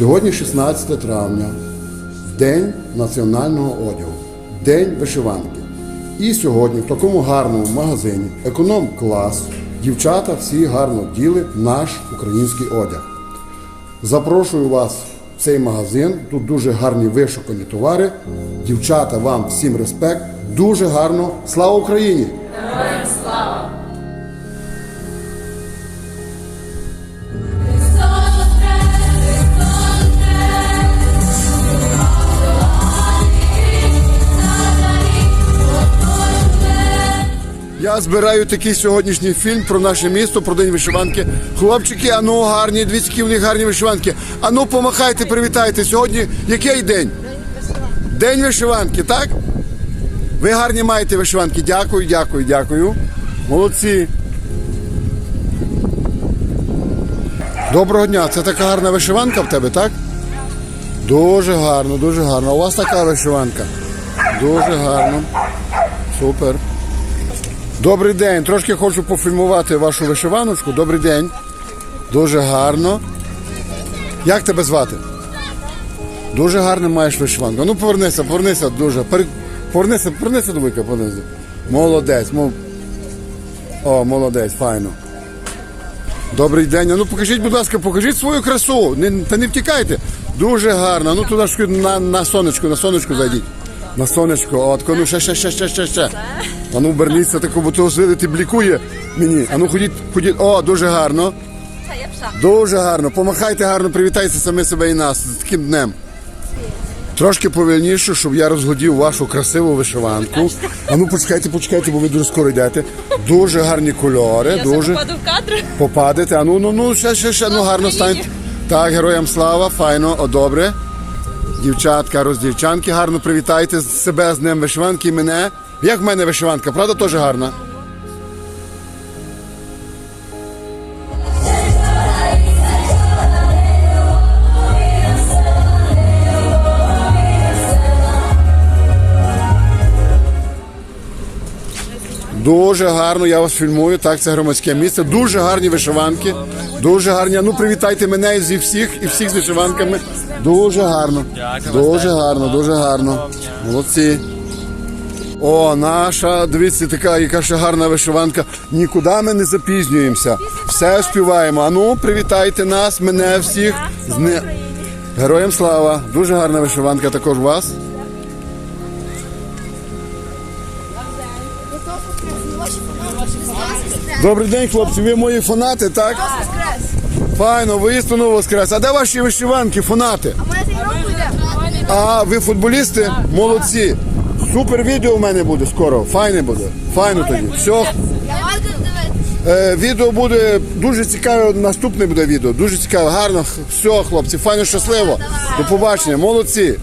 Сьогодні 16 травня, День національного одягу, День вишиванки. І сьогодні в такому гарному магазині економ-клас дівчата всі гарно вділи наш український одяг. Запрошую вас в цей магазин. Тут дуже гарні вишукані товари. Дівчата, вам всім респект. Дуже гарно. Слава Україні! Я збираю такий сьогоднішній фільм про наше місто, про день вишиванки. Хлопчики, ану гарні, дві в них гарні вишиванки. Ану, помахайте, привітайте. Сьогодні який день? День вишиванки, так? Ви гарні маєте вишиванки. Дякую, дякую, дякую. Молодці. Доброго дня. Це така гарна вишиванка в тебе, так? Дуже гарно, дуже гарно. У вас така вишиванка. Дуже гарно. Супер. Добрий день. Трошки хочу пофільмувати вашу вишиваночку. Добрий день. Дуже гарно. Як тебе звати? Дуже гарно маєш вишиванку. Ну повернися, повернися дуже. Повернися, повернися до вика, повернися. Молодець. Мол... О, молодець, файно. Добрий день. Ну покажіть, будь ласка, покажіть свою красу. Не, та не втікайте. Дуже гарно. Ну туди ж на, на сонечку, на сонечку зайдіть. На сонечко, от, ну ще, ще, ще, ще, ще, ще. А ну верніться таку, бо того ти блікує мені. А ну ходіть, ходіть. О, дуже гарно. Дуже гарно. Помахайте гарно, привітайте самі себе і нас з таким днем. Трошки повільніше, щоб я розглядів вашу красиву вишиванку. А ну почекайте, почекайте, бо ви дуже скоро йдете. Дуже гарні кольори, Я дуже попаду в кадр. попадете. А ну, ну, ну, ще, ще, ще, ну гарно станьте. Так, героям слава, файно, о, добре. Дівчатка, роздівчанки, гарно привітайте себе з днем вишиванки і мене. Як в мене вишиванка, правда, теж гарна? Дуже гарно, я вас фільмую. Так, це громадське місце. Дуже гарні вишиванки. Дуже гарні. Ну привітайте мене зі всіх і всіх з вишиванками. Дуже гарно. Дуже гарно, дуже гарно. Молодці. О, наша, дивіться, така, яка ще гарна вишиванка. Нікуди ми не запізнюємося. Все співаємо. Ану, привітайте нас, мене всіх. Героям слава. Дуже гарна вишиванка також у вас. Добрий день, хлопці. Ви мої фанати, так? Файно, виїстину воскрес. А де ваші вишиванки, фанати? А ви футболісти? Молодці. Супер відео в мене буде скоро. Файне буде. Файно тоді. Все. Е, відео буде дуже цікаве. Наступне буде відео. Дуже цікаве, гарно. Все, хлопці, файно, щасливо. До побачення. Молодці.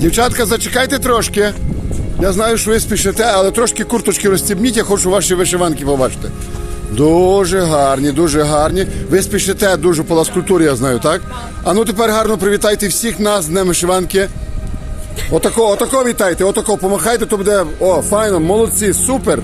Дівчатка, зачекайте трошки. Я знаю, що ви спішите, але трошки курточки розстібніть, я хочу ваші вишиванки побачити. Дуже гарні, дуже гарні. Ви спішите дуже по ласкультурі, я знаю, так? А ну тепер гарно привітайте всіх нас з Днем вишиванки. Отако, отако вітайте, отако, помахайте, то буде. О, файно, молодці, супер.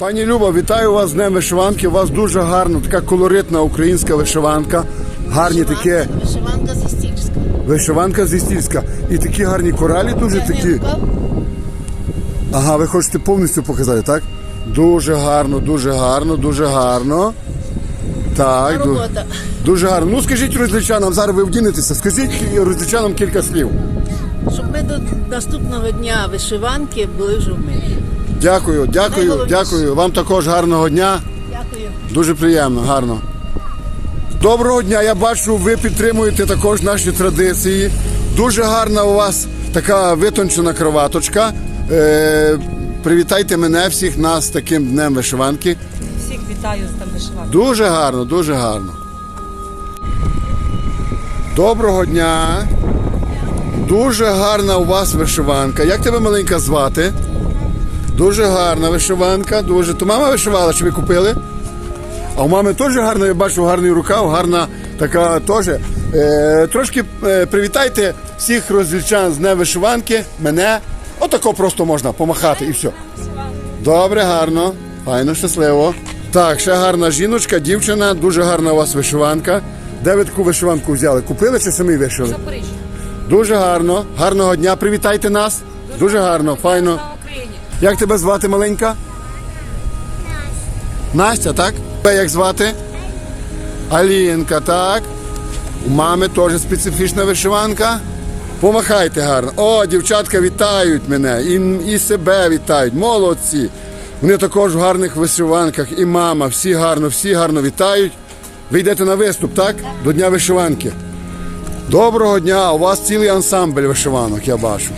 Пані Люба, вітаю вас з Днем вишиванки. У вас дуже гарна, така колоритна українська вишиванка. Гарні такі Вишиванка зі Стільська. вишиванка зі стільська. І такі гарні коралі, дуже такі. Ага, ви хочете повністю показати, так? Дуже гарно, дуже гарно, дуже гарно. Так, ду- Робота. дуже гарно. Ну скажіть розлічанам, зараз ви вдінетеся, скажіть розлічанам кілька слів. Щоб ми до наступного дня вишиванки були вже в мирі. Дякую, дякую, дякую. Вам також гарного дня. Дякую. Дуже приємно, гарно. Доброго дня, я бачу, ви підтримуєте також наші традиції. Дуже гарна у вас така витончена кроваточка. Е, привітайте мене всіх нас з таким днем вишиванки. Всіх вітаю з там вишиванки. Дуже гарно, дуже гарно. Доброго дня. Дуже гарна у вас вишиванка. Як тебе маленька звати? Дуже гарна вишиванка, дуже. То мама вишивала, чи ви купили? А у мами теж гарна, я бачу, гарний рукав, гарна Така теж. Е, трошки е, привітайте всіх розвільчан з Днем вишиванки, мене. Отако просто можна помахати і все. Добре, гарно, файно, щасливо. Так, ще гарна жіночка, дівчина, дуже гарна у вас вишиванка. Де ви таку вишиванку взяли? Купили чи самі вишили? Запоріжжя. Дуже гарно, гарного дня. Привітайте нас. Дуже гарно, файно. Як тебе звати маленька? Настя, так? Тебе як звати? Алінка, так. У мами теж специфічна вишиванка. Помахайте гарно. О, дівчатка вітають мене і, і себе вітають. Молодці. Вони також в гарних вишиванках. І мама, всі гарно, всі гарно вітають. Ви йдете на виступ, так? До Дня вишиванки. Доброго дня! У вас цілий ансамбль вишиванок, я бачу.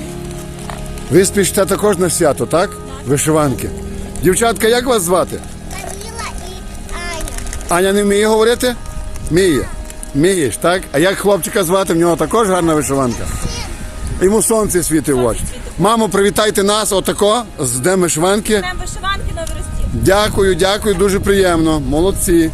Ви спішите також на свято, так? Вишиванки. Дівчатка, як вас звати? Каміла і Аня. Аня не вміє говорити? Вміє. Вмієш, так? А як хлопчика звати? В нього також гарна вишиванка. Йому сонце світить в очі. Мамо, привітайте нас отако з Днем вишиванки. Днем вишиванки на. Дякую, дякую, дуже приємно. Молодці.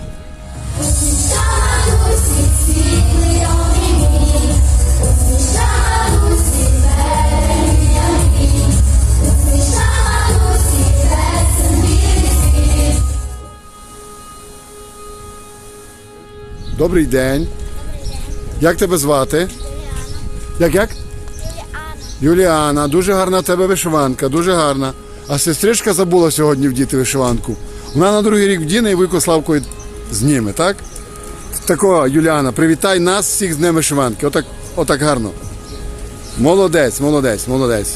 Добрий день. Як тебе звати? Як як? Юліана, дуже гарна в тебе вишиванка, дуже гарна. А сестричка забула сьогодні вдіти вишиванку. Вона на другий рік вдіне і Вуйко Славкою зніме, так? Тако, Юліана, привітай нас всіх з Днем вишиванки. Отак, отак гарно. Молодець, молодець, молодець.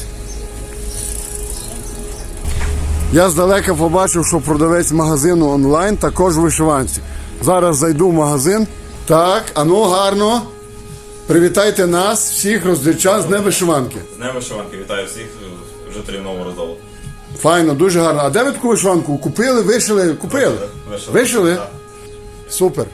Я здалека побачив, що продавець магазину онлайн також в вишиванці. Зараз зайду в магазин. Так, а ну гарно. Привітайте нас, всіх роздільчан з Днем вишиванки. З Днем вишиванки вітаю всіх жителів Нового Роздолу. Файно, дуже гарно. А де ви таку вишиванку? Купили, вишили? Купили? Вишили. Вишили? Так. Супер.